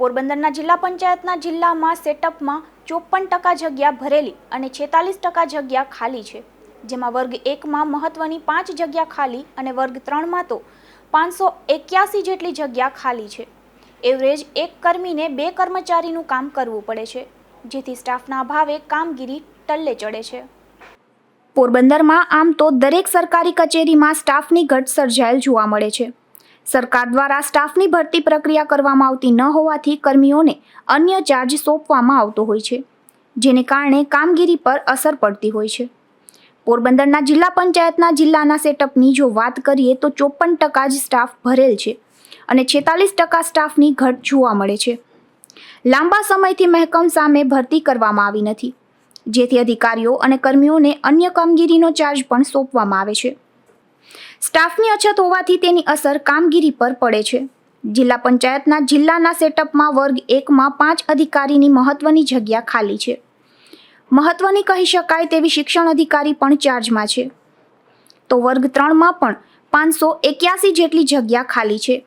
પોરબંદરના જિલ્લા પંચાયતના જિલ્લામાં સેટઅપમાં ચોપન ટકા જગ્યા ભરેલી અને છેતાલીસ ટકા જગ્યા ખાલી છે. જેમાં વર્ગ એકમાં મહત્વની પાંચ જગ્યા ખાલી અને વર્ગ ત્રણમાં તો પાંચસો એક્યાસી જેટલી જગ્યા ખાલી છે. એવરેજ એક કર્મીને બે કર્મચારીનું કામ કરવું પડે છે, જેથી સ્ટાફના અભાવે કામગીરી ટલ્લે ચડે છે. પોરબંદરમાં આમ તો દરેક સરકારી કચેરીમાં સ્ટાફની ઘટ સર્જાયેલ જોવા મળે છે. સરકાર દ્વારા સ્ટાફની ભરતી પ્રક્રિયા કરવામાં આવતી ન હોવાથી કર્મીઓને અન્ય ચાર્જ સોંપવામાં આવતો હોય છે, જેને કારણે કામગીરી પર અસર પડતી હોય છે. પોરબંદરના જિલ્લા પંચાયતના જિલ્લાના સેટઅપની જો વાત કરીએ તો ચોપન ટકા જ સ્ટાફ ભરેલ છે અને છેતાલીસ ટકા સ્ટાફની ઘટ જોવા મળે છે. લાંબા સમયથી મહેકમ સામે ભરતી કરવામાં આવી નથી, જેથી અધિકારીઓ અને કર્મીઓને અન્ય કામગીરીનો ચાર્જ પણ સોંપવામાં આવે છે. સ્ટાફની અછત હોવાથી તેની અસર કામગીરી પર પડે છે. જિલ્લા પંચાયતના જિલ્લાના સેટઅપમાં વર્ગ એકમાં પાંચ અધિકારીની મહત્વની જગ્યા ખાલી છે. મહત્વની કહી શકાય તેવી શિક્ષણ અધિકારી પણ ચાર્જમાં છે. તો વર્ગ ત્રણમાં પણ પાંચસો એક્યાસી જેટલી જગ્યા ખાલી છે.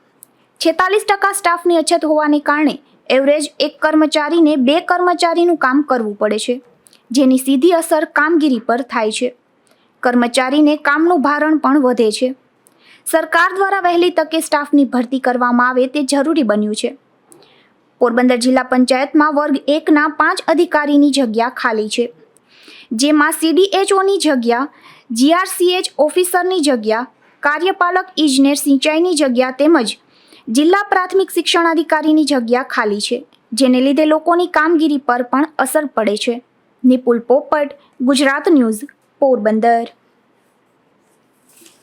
છેતાલીસ ટકા સ્ટાફની અછત હોવાને કારણે એવરેજ એક કર્મચારીને બે કર્મચારીનું કામ કરવું પડે છે, જેની સીધી અસર કામગીરી પર થાય છે. કર્મચારીને કામનું ભારણ પણ વધે છે. સરકાર દ્વારા વહેલી તકે સ્ટાફની ભરતી કરવામાં આવે તે જરૂરી બન્યું છે. પોરબંદર જિલ્લા પંચાયતમાં વર્ગ એકના પાંચ અધિકારીની જગ્યા ખાલી છે. જેમાં સીડીએચઓની જગ્યા, જીઆરસીએચ ઓફિસરની જગ્યા, કાર્યપાલક ઇજનેર સિંચાઈની જગ્યા તેમજ જિલ્લા પ્રાથમિક શિક્ષણ અધિકારીની જગ્યા ખાલી છે, જેને લીધે લોકોની કામગીરી પર પણ અસર પડે છે. નિપુલ પોપટ, ગુજરાત ન્યૂઝ. પોરબંદર.